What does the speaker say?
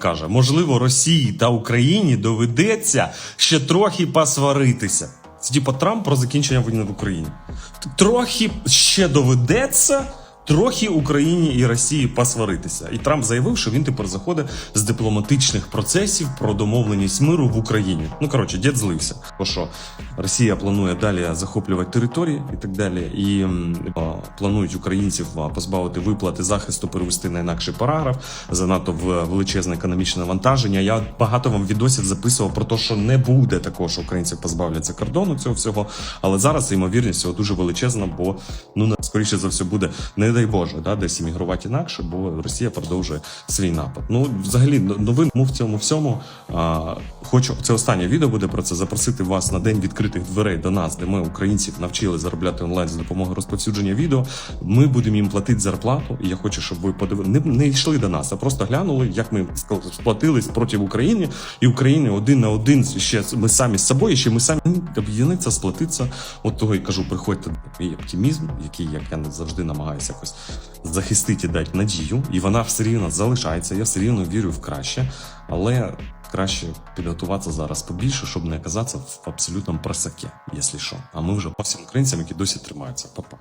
каже: можливо, Росії та Україні доведеться ще трохи посваритися. Це типа Трамп про закінчення війни в Україні. Трохи ще доведеться. Трохи Україні і Росії посваритися, і Трамп заявив, що він тепер заходить з дипломатичних процесів про домовленість миру в Україні. Ну коротше, дід злився. Бо що Росія планує далі захоплювати території і так далі, і м, планують українців позбавити виплати захисту, перевести на інакший параграф, занадто в величезне економічне навантаження. Я багато вам відосів записував про те, що не буде такого, що українців позбавляться кордону цього всього. Але зараз ймовірність цього дуже величезна, бо ну скоріше за все буде не дай Боже, да, десь іммігрувати інакше, бо Росія продовжує свій напад. Ну, взагалі, новин в цьому всьому. А, хочу це останнє відео буде про це запросити вас на день відкритих дверей до нас, де ми українців навчили заробляти онлайн за допомогою розповсюдження відео. Ми будемо їм платити зарплату. І я хочу, щоб ви подивили, не, не йшли до нас, а просто глянули, як ми сплатились проти України і України один на один ще ми самі з собою, ще ми самі об'єднатися, сплатитися. От того і кажу, приходьте мій оптимізм, який як я завжди намагаюся якось захистити дати надію, і вона все рівно залишається. Я все рівно вірю в краще, але краще підготуватися зараз побільше, щоб не оказатися в абсолютному просаке, якщо що. А ми вже по всім українцям, які досі тримаються. Па-па.